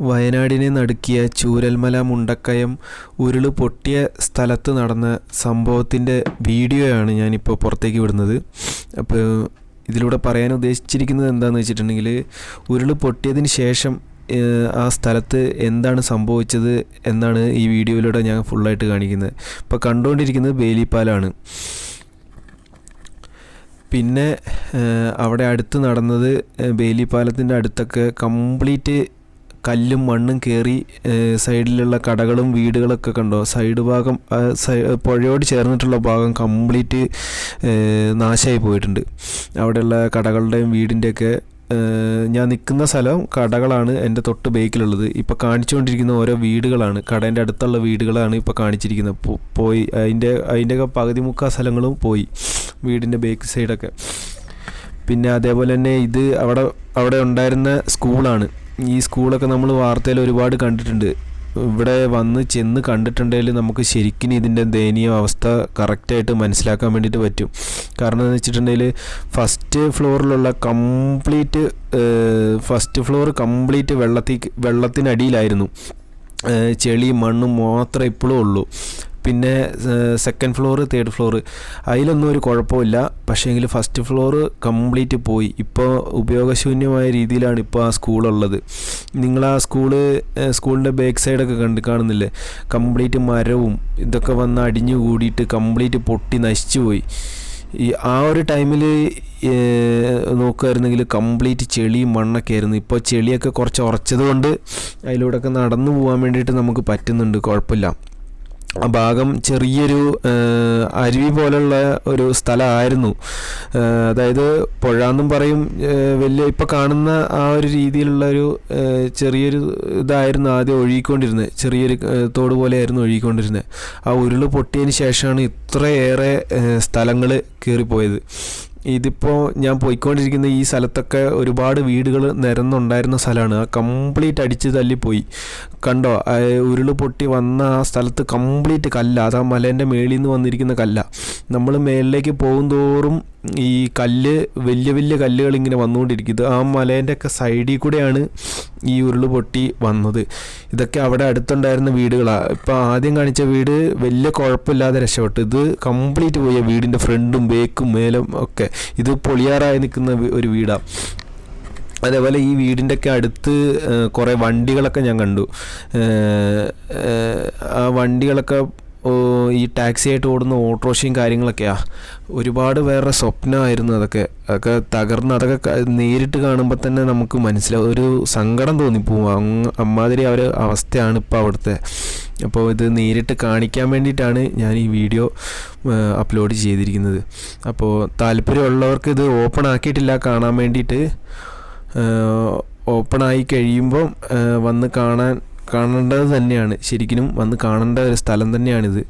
വയനാടിനെ നടുക്കിയ ചൂരൽമല മുണ്ടക്കയം ഉരുൾ പൊട്ടിയ സ്ഥലത്ത് നടന്ന സംഭവത്തിന്റെ വീഡിയോയാണ് ഞാനിപ്പോൾ പുറത്തേക്ക് വിടുന്നത്. അപ്പോൾ ഇതിലൂടെ പറയാൻ ഉദ്ദേശിച്ചിരിക്കുന്നത് എന്താണെന്ന് വെച്ചിട്ടുണ്ടെങ്കിൽ ഉരുൾ പൊട്ടിയതിന് ശേഷം ആ സ്ഥലത്ത് എന്താണ് സംഭവിച്ചത് എന്നാണ് ഈ വീഡിയോയിലൂടെ ഞാൻ ഫുള്ളായിട്ട് കാണിക്കുന്നത്. ഇപ്പോൾ കണ്ടുകൊണ്ടിരിക്കുന്നത് ബേലിപ്പാലാണ്. പിന്നെ അവിടെ അടുത്ത് നടന്നത് ബേലിപ്പാലത്തിന്റെ അടുത്തൊക്കെ കംപ്ലീറ്റ് കല്ലും മണ്ണും കയറി സൈഡിലുള്ള കടകളും വീടുകളൊക്കെ കണ്ടോ? സൈഡ് ഭാഗം പുഴയോട് ചേർന്നിട്ടുള്ള ഭാഗം കംപ്ലീറ്റ് നാശമായി പോയിട്ടുണ്ട്. അവിടെയുള്ള കടകളുടെയും വീടിന്റെയൊക്കെ ഞാൻ നിൽക്കുന്ന സ്ഥലം കടകളാണ് എന്റെ തൊട്ട് ബേക്കിലുള്ളത്. ഇപ്പോൾ കാണിച്ചുകൊണ്ടിരിക്കുന്ന ഓരോ വീടുകളാണ്. കടേന്റെ അടുത്തുള്ള വീടുകളാണ് ഇപ്പോൾ കാണിച്ചിരിക്കുന്നത്. പോയി അതിന്റെ അതിന്റെയൊക്കെ പകുതി മുക്കാൽ സ്ഥലങ്ങളും പോയി വീടിന്റെ ബേക്ക് സൈഡൊക്കെ. പിന്നെ അതേപോലെ തന്നെ ഇത് അവിടെ അവിടെ ഉണ്ടായിരുന്ന സ്കൂളാണ്. ഈ സ്കൂളൊക്കെ നമ്മൾ വാർത്തയിൽ ഒരുപാട് കണ്ടിട്ടുണ്ട്. ഇവിടെ വന്ന് ചെന്ന് കണ്ടിട്ടുണ്ടെങ്കിൽ നമുക്ക് ശരിക്കും ഇതിന്റെ ദയനീയ അവസ്ഥ കറക്റ്റായിട്ട് മനസ്സിലാക്കാൻ വേണ്ടിയിട്ട് പറ്റും. കാരണം എന്ന് വെച്ചിട്ടുണ്ടെങ്കിൽ ഫസ്റ്റ് ഫ്ലോറിലുള്ള കംപ്ലീറ്റ് ഫസ്റ്റ് ഫ്ലോർ കംപ്ലീറ്റ് വെള്ളത്തിൽ വെള്ളത്തിനടിയിലായിരുന്നു. ചെളി മണ്ണും മാത്രമേ ഇപ്പോഴും ഉള്ളൂ. പിന്നെ സെക്കൻഡ് ഫ്ലോർ തേർഡ് ഫ്ലോർ അതിലൊന്നും ഒരു കുഴപ്പമില്ല. പക്ഷേങ്കിൽ ഫസ്റ്റ് ഫ്ലോർ കംപ്ലീറ്റ് പോയി. ഇപ്പോൾ ഉപയോഗശൂന്യമായ രീതിയിലാണ് ഇപ്പോൾ ആ സ്കൂളുള്ളത്. നിങ്ങൾ ആ സ്കൂൾ സ്കൂളിന്റെ ബാക്ക് സൈഡൊക്കെ കണ്ട് കാണുന്നില്ലേ? കംപ്ലീറ്റ് മരവും ഇതൊക്കെ വന്ന് അടിഞ്ഞു കൂടിയിട്ട് കംപ്ലീറ്റ് പൊട്ടി നശിച്ചു പോയി. ഈ ആ ഒരു ടൈമിൽ നോക്കുമായിരുന്നെങ്കിൽ കംപ്ലീറ്റ് ചെളിയും മണ്ണൊക്കെ ആയിരുന്നു. ഇപ്പോൾ ചെളിയൊക്കെ കുറച്ച് ഉറച്ചത് കൊണ്ട് അതിലൂടെയൊക്കെ നടന്നു പോകാൻ വേണ്ടിയിട്ട് നമുക്ക് പറ്റുന്നുണ്ട്. കുഴപ്പമില്ല. ആ ഭാഗം ചെറിയൊരു അരുവി പോലുള്ള ഒരു സ്ഥലമായിരുന്നു. അതായത് പുഴ എന്നും പറയും വലിയ ഇപ്പോൾ കാണുന്ന ആ ഒരു രീതിയിലുള്ള ഒരു ചെറിയൊരു ഇതായിരുന്നു ആദ്യം ഒഴുകിക്കൊണ്ടിരുന്നത്. ചെറിയൊരു തോട് പോലെയായിരുന്നു ഒഴുകിക്കൊണ്ടിരുന്നത്. ആ ഉരുൾ പൊട്ടിയതിന് ശേഷമാണ് ഇത്രയേറെ സ്ഥലങ്ങൾ കയറിപ്പോയത് ഇതിപ്പോൾ ഞാൻ പോയിക്കൊണ്ടിരിക്കുന്ന ഈ സ്ഥലത്തൊക്കെ ഒരുപാട് വീടുകൾ നിരന്നുണ്ടായിരുന്ന സ്ഥലമാണ് കംപ്ലീറ്റ് അടിച്ച് തല്ലിപ്പോയി കണ്ടോ? ഉരുൾ പൊട്ടി വന്ന ആ സ്ഥലത്ത് കംപ്ലീറ്റ് കല്ല. അത് മലേന്റെ മേളിൽ നിന്ന് വന്നിരിക്കുന്ന കല്ല. നമ്മൾ മേളിലേക്ക് പോകും തോറും ഈ കല്ല് വലിയ വലിയ കല്ലുകൾ ഇങ്ങനെ വന്നുകൊണ്ടിരിക്കുന്നത്. ആ മലേന്റെ ഒക്കെ സൈഡിൽ കൂടെയാണ് ഈ ഉരുൾ പൊട്ടി വന്നത്. ഇതൊക്കെ അവിടെ അടുത്തുണ്ടായിരുന്ന വീടുകളാണ് ഇപ്പോൾ ആദ്യം കാണിച്ച വീട് വലിയ കുഴപ്പമില്ലാതെ രക്ഷപ്പെട്ടു. ഇത് കംപ്ലീറ്റ് പോയ വീടിന്റെ ഫ്രണ്ടും ബേക്കും മേലും ഒക്കെ. ഇത് പൊളിയാറായി നിൽക്കുന്ന ഒരു വീടാണ് അതേപോലെ ഈ വീടിന്റെ ഒക്കെ അടുത്ത് കുറേ വണ്ടികളൊക്കെ ഞാൻ കണ്ടു. ആ വണ്ടികളൊക്കെ ഈ ടാക്സി ആയിട്ട് ഓടുന്ന ഓട്ടോറിക്ഷയും കാര്യങ്ങളൊക്കെയാ. ഒരുപാട് വേറെ സ്വപ്നമായിരുന്നു അതൊക്കെ. അതൊക്കെ തകർന്ന് അതൊക്കെ നേരിട്ട് കാണുമ്പോൾ തന്നെ നമുക്ക് മനസ്സിലാവും ഒരു സങ്കടം തോന്നിപ്പോവും. അമ്മാതിരി ആ ഒരു അവസ്ഥയാണ് ഇപ്പോൾ അവിടുത്തെ. അപ്പോൾ ഇത് നേരിട്ട് കാണിക്കാൻ വേണ്ടിയിട്ടാണ് ഞാൻ ഈ വീഡിയോ അപ്ലോഡ് ചെയ്തിരിക്കുന്നത്. അപ്പോൾ താല്പര്യമുള്ളവർക്ക് ഇത് ഓപ്പൺ ആക്കിയിട്ടില്ല കാണാൻ വേണ്ടിയിട്ട് ഓപ്പൺ ആയി കഴിയുമ്പം വന്ന് കാണാൻ കാണേണ്ടത് തന്നെയാണ്. ശരിക്കും വന്ന് കാണേണ്ട ഒരു സ്ഥലം തന്നെയാണിത്.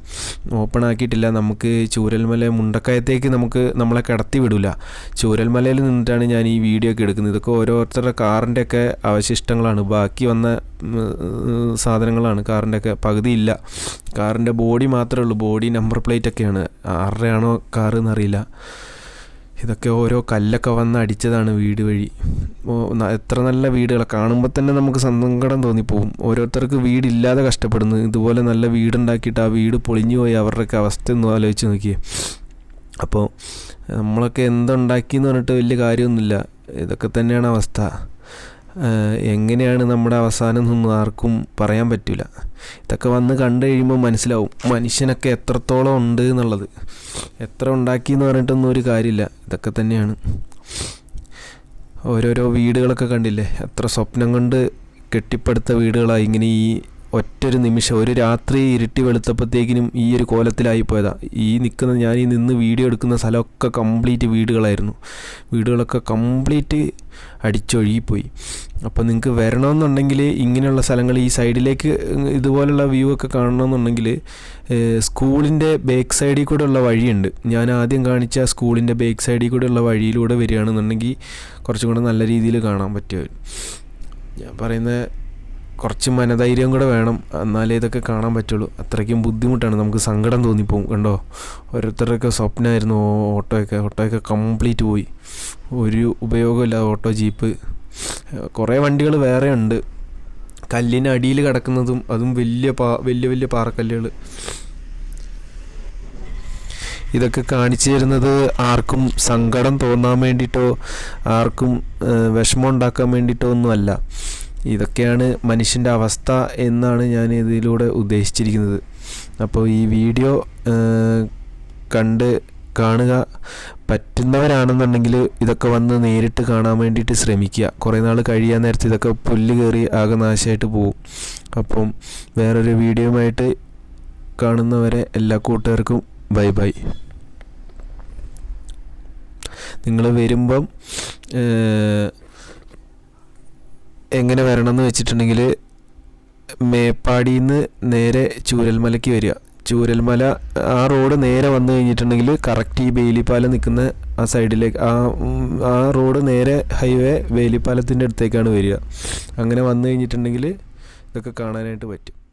ഓപ്പൺ ആക്കിയിട്ടില്ല നമുക്ക് ചൂരൽമല മുണ്ടക്കയത്തേക്ക് നമുക്ക് നമ്മളെ കിടത്തി വിടില്ല ചൂരൽമലയിൽ നിന്നിട്ടാണ് ഞാൻ ഈ വീഡിയോ ഒക്കെ എടുക്കുന്നത്. ഇതൊക്കെ ഓരോരുത്തരുടെ കാറിന്റെ ഒക്കെ അവശിഷ്ടങ്ങളാണ്. ബാക്കി വന്ന സാധനങ്ങളാണ് കാറിന്റെ ഒക്കെ പകുതിയില്ല കാറിന്റെ ബോഡി മാത്രമേ ഉള്ളൂ. ബോഡി നമ്പർ പ്ലേറ്റ് ഒക്കെയാണ്. ആരുടെയാണോ കാറ് എന്നറിയില്ല. ഇതൊക്കെ ഓരോ കല്ലൊക്കെ വന്ന് അടിച്ചതാണ് വീട് വഴി. എത്ര നല്ല വീടുകൾ കാണുമ്പോൾ തന്നെ നമുക്ക് സങ്കടം തോന്നിപ്പോവും. ഓരോരുത്തർക്ക് വീടില്ലാതെ കഷ്ടപ്പെടുന്നു. ഇതുപോലെ നല്ല വീടുണ്ടാക്കിയിട്ട് ആ വീട് പൊളിഞ്ഞു പോയി അവരുടെയൊക്കെ അവസ്ഥ ഒന്ന് ആലോചിച്ച് നോക്കിയേ. അപ്പോൾ നമ്മളൊക്കെ എന്തുണ്ടാക്കി എന്ന് പറഞ്ഞിട്ട് വലിയ കാര്യമൊന്നുമില്ല. ഇതൊക്കെ തന്നെയാണ് അവസ്ഥ. എങ്ങനെയാണ് നമ്മുടെ അവസാനം എന്നൊന്നും ആർക്കും പറയാൻ പറ്റില്ല ഇതൊക്കെ വന്ന് കണ്ടു കഴിയുമ്പോൾ മനസ്സിലാവും മനുഷ്യനൊക്കെ എത്രത്തോളം ഉണ്ട് എന്നുള്ളത്. എത്ര ഉണ്ടാക്കി എന്ന് പറഞ്ഞിട്ടൊന്നും ഒരു കാര്യമില്ല. ഇതൊക്കെ തന്നെയാണ്. ഓരോരോ വീടുകളൊക്കെ കണ്ടില്ലേ? എത്ര സ്വപ്നം കൊണ്ട് കെട്ടിപ്പടുത്ത വീടുകളാണ് ഇങ്ങനെ ഈ ഒറ്റൊരു നിമിഷം ഒരു രാത്രി ഇരുട്ടി വെളുത്തപ്പോഴത്തേക്കിനും ഈ ഒരു കോലത്തിലായി പോയതാ. ഈ നിൽക്കുന്ന ഞാൻ ഈ നിന്ന് വീഡിയോ എടുക്കുന്ന സ്ഥലമൊക്കെ കംപ്ലീറ്റ് വീടുകളായിരുന്നു. വീടുകളൊക്കെ കംപ്ലീറ്റ് അടിച്ചൊഴുകിപ്പോയി. അപ്പോൾ നിങ്ങൾക്ക് വരണമെന്നുണ്ടെങ്കിൽ ഇങ്ങനെയുള്ള സ്ഥലങ്ങൾ ഈ സൈഡിലേക്ക് ഇതുപോലുള്ള വ്യൂ ഒക്കെ കാണണമെന്നുണ്ടെങ്കിൽ സ്കൂളിന്റെ ബേക്ക് സൈഡിൽ കൂടെ ഉള്ള വഴിയുണ്ട്. ഞാൻ ആദ്യം കാണിച്ച സ്കൂളിന്റെ ബേക്ക് സൈഡിൽ കൂടെ ഉള്ള വഴിയിലൂടെ വരികയാണെന്നുണ്ടെങ്കിൽ കുറച്ചും കൂടെ നല്ല രീതിയിൽ കാണാൻ പറ്റുമായിരുന്നു. ഞാൻ പറയുന്നത് കുറച്ച് മനധൈര്യം കൂടെ വേണം. എന്നാലേ ഇതൊക്കെ കാണാൻ പറ്റുള്ളൂ. അത്രയ്ക്കും ബുദ്ധിമുട്ടാണ്. നമുക്ക് സങ്കടം തോന്നിപ്പോവും. കണ്ടോ? ഓരോരുത്തരുടെയൊക്കെ സ്വപ്നമായിരുന്നു ഓട്ടോയൊക്കെ. ഓട്ടോയൊക്കെ കംപ്ലീറ്റ് പോയി. ഒരു ഉപയോഗമില്ല ഓട്ടോ ജീപ്പ്. കുറേ വണ്ടികൾ വേറെ ഉണ്ട്. കല്ലിന് അടിയിൽ കിടക്കുന്നതും അതും വലിയ പാ വലിയ വലിയ പാറക്കല്ലുകൾ. ഇതൊക്കെ കാണിച്ചു തരുന്നത് ആർക്കും സങ്കടം തോന്നാൻ വേണ്ടിയിട്ടോ ആർക്കും വിഷമം ഉണ്ടാക്കാൻ വേണ്ടിയിട്ടോ ഒന്നുമല്ല. ഇതൊക്കെയാണ് മനുഷ്യന്റെ അവസ്ഥ എന്നാണ് ഞാൻ ഇതിലൂടെ ഉദ്ദേശിച്ചിരിക്കുന്നത്. അപ്പോൾ ഈ വീഡിയോ കണ്ട് കാണുക. പറ്റുന്നവരാണെന്നുണ്ടെങ്കിൽ ഇതൊക്കെ വന്ന് നേരിട്ട് കാണാൻ വേണ്ടിയിട്ട് ശ്രമിക്കുക. കുറേ നാൾ കഴിയാൻ നേരത്തെ ഇതൊക്കെ പുല്ല് കയറി ആകെ നാശമായിട്ട് പോകും. അപ്പം വേറൊരു വീഡിയോയുമായിട്ട് കാണുന്നവരെ എല്ലാ കൂട്ടുകാർക്കും ബൈ ബൈ. നിങ്ങൾ വരുമ്പം എങ്ങനെ വരണം എന്ന് വെച്ചിട്ടുണ്ടെങ്കിൽ മേപ്പാടിയിൽ നിന്ന് നേരെ ചൂരൽമലയ്ക്ക് വരിക. ചൂരൽമല ആ റോഡ് നേരെ വന്നു കഴിഞ്ഞിട്ടുണ്ടെങ്കിൽ കറക്റ്റ് ഈ ബേലിപ്പാലം നിൽക്കുന്ന ആ സൈഡിലേക്ക് ആ ആ റോഡ് നേരെ ഹൈവേ വേലിപ്പാലത്തിന്റെ അടുത്തേക്കാണ് വരിക. അങ്ങനെ വന്നു കഴിഞ്ഞിട്ടുണ്ടെങ്കിൽ ഇതൊക്കെ കാണാനായിട്ട് പറ്റും.